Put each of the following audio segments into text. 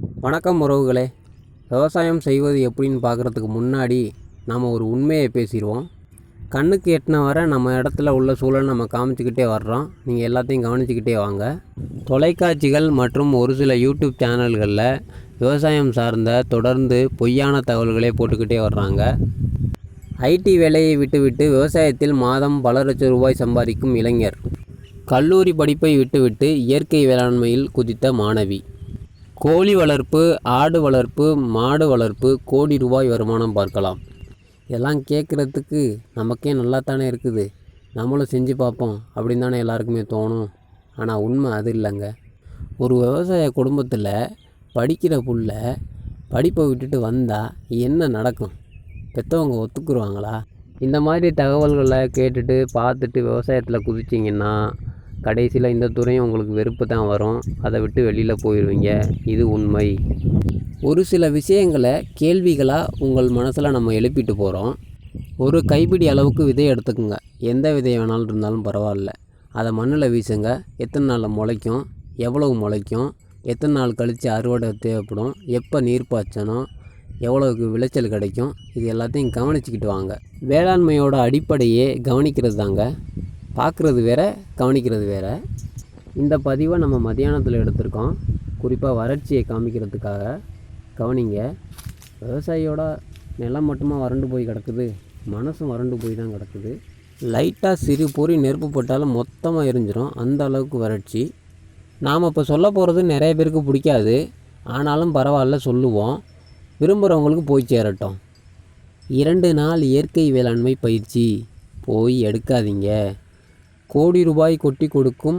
வணக்கம் உறவுகளே. விவசாயம் செய்வது எப்படின்னு பார்க்குறதுக்கு முன்னாடி நாம் ஒரு உண்மையை பேசிடுவோம். கண்ணுக்கு எட்டின வரை நம்ம இடத்துல உள்ள சூழல் நம்ம காமிச்சிக்கிட்டே வர்றோம். நீங்கள் எல்லாத்தையும் கவனிச்சுக்கிட்டே வாங்க. தொலைக்காட்சிகள் மற்றும் ஒரு சில யூடியூப் சேனல்களில் விவசாயம் சார்ந்த தொடர்ந்து பொய்யான தகவல்களே போட்டுக்கிட்டே வர்றாங்க. ஐடி வேலையை விட்டுவிட்டு விவசாயத்தில் மாதம் பல லட்சம் ரூபாய் சம்பாதிக்கும் இளைஞர். கல்லூரி படிப்பை விட்டுவிட்டு இயற்கை வேளாண்மையில் குதித்த மாணவி. கோழி வளர்ப்பு ஆடு வளர்ப்பு மாடு வளர்ப்பு கோடி ரூபாய் வருமானம் பார்க்கலாம். இதெல்லாம் கேட்குறதுக்கு நமக்கே நல்லா தானே இருக்குது. நம்மளும் செஞ்சு பார்ப்போம் அப்படின்னு தானே எல்லாருக்குமே தோணும். ஆனால் உண்மை அது இல்லைங்க. ஒரு விவசாய குடும்பத்தில் படிக்கிற புள்ள படிப்பை விட்டுட்டு வந்தால் என்ன நடக்கும்? பெற்றவங்க ஒத்துக்குருவாங்களா? இந்த மாதிரி தகவல்களை கேட்டுட்டு பார்த்துட்டு விவசாயத்தில் குதிச்சிங்கன்னா கடைசியில் இந்த துறையும் உங்களுக்கு வெறுப்பு தான் வரும். அதை விட்டு வெளியில் போயிடுவீங்க இது உண்மை. ஒரு சில விஷயங்களை கேள்விகளாக உங்கள் மனசில் நம்ம எழுப்பிட்டு போகிறோம் ஒரு கைப்பிடி அளவுக்கு விதை எடுத்துக்கோங்க. எந்த விதை வேணாலும் இருந்தாலும் பரவாயில்ல. அதை மண்ணில் வீசுங்க. எத்தனை நாளில் முளைக்கும்? எவ்வளவு முளைக்கும்? எத்தனை நாள் கழித்து அறுவடை தேவைப்படும்? எப்போ நீர் பாய்ச்சணும்? எவ்வளவுக்கு விளைச்சல் கிடைக்கும்? இது எல்லாத்தையும் கவனிச்சுக்கிட்டு வாங்க. வேளாண்மையோட அடிப்படையே கவனிக்கிறது தாங்க பார்க்குறது வேற கவனிக்கிறது வேற. இந்த பதிவை நம்ம மதியானத்தில் எடுத்திருக்கோம். குறிப்பாக வறட்சியை காமிக்கிறதுக்காக. கவனிங்க விவசாயியோட நிலம் மட்டுமா வறண்டு போய் கிடக்குது? மனசும் வறண்டு போய் தான் கிடக்குது. லைட்டாக சிறு பொறி நெருப்பு போட்டாலும் மொத்தமாக எரிஞ்சிரும். அந்த அளவுக்கு வறட்சி. நாம் இப்போ சொல்ல போகிறது நிறைய பேருக்கு பிடிக்காது. ஆனாலும் பரவாயில்ல சொல்லுவோம். விரும்புகிறவங்களுக்கு போய் சேரட்டும். இரண்டு நாள் இயற்கை வேளாண்மை பயிற்சி. போய் எடுக்காதீங்க. கோடி ரூபாய் கொட்டி கொடுக்கும்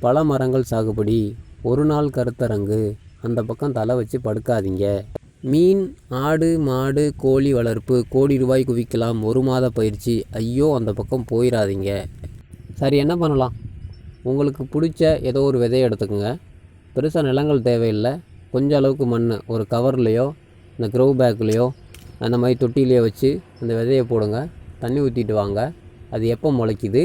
பல மரங்கள் சாகுபடி. ஒரு நாள் கருத்தரங்கு. அந்த பக்கம் தலை வச்சு படுக்காதீங்க. மீன் ஆடு மாடு கோழி வளர்ப்பு கோடி ரூபாய் குவிக்கலாம் ஒரு மாத பயிற்சி. ஐயோ அந்த பக்கம் போயிடாதீங்க சரி என்ன பண்ணலாம்? உங்களுக்கு பிடிச்ச ஏதோ ஒரு விதையை எடுத்துக்கோங்க. பெருசாக நிலங்கள் தேவையில்லை. கொஞ்சம் அளவுக்கு மண் ஒரு கவர்லேயோ இந்த க்ரோ பேக்லேயோ அந்த மாதிரி தொட்டிலையோ வச்சு அந்த விதையை போடுங்க. தண்ணி ஊற்றிட்டு வாங்க. அது எப்போ முளைக்குது?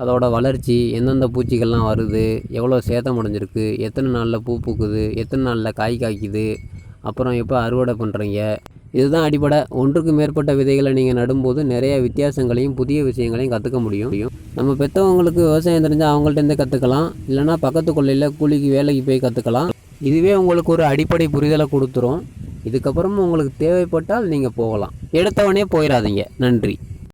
அதோட வளர்ச்சி எந்தெந்த பூச்சிகள்லாம் வருது எவ்வளோ சேதம் அடைஞ்சிருக்கு எத்தனை நாளில் பூ பூக்குது எத்தனை நாளில் காய் காய்க்குது அப்புறம் எப்போ அறுவடை பண்ணுறீங்க இதுதான் அடிப்படை. ஒன்றுக்கு மேற்பட்ட விதைகளை நீங்கள் நடும்போது நிறைய வித்தியாசங்களையும் புதிய விஷயங்களையும் கற்றுக்க முடியும். நம்ம பெற்றவங்களுக்கு விவசாயம் தெரிஞ்சால் அவங்கள்ட்டேருந்து கற்றுக்கலாம் இல்லைனா பக்கத்து கொள்ளையில் கூலிக்கு வேலைக்கு போய் கற்றுக்கலாம் இதுவே உங்களுக்கு ஒரு அடிப்படை புரிதலை கொடுத்துரும். இதுக்கப்புறமும் உங்களுக்கு தேவைப்பட்டால் நீங்கள் போகலாம். எடுத்தவொடனே போயிடாதீங்க. நன்றி.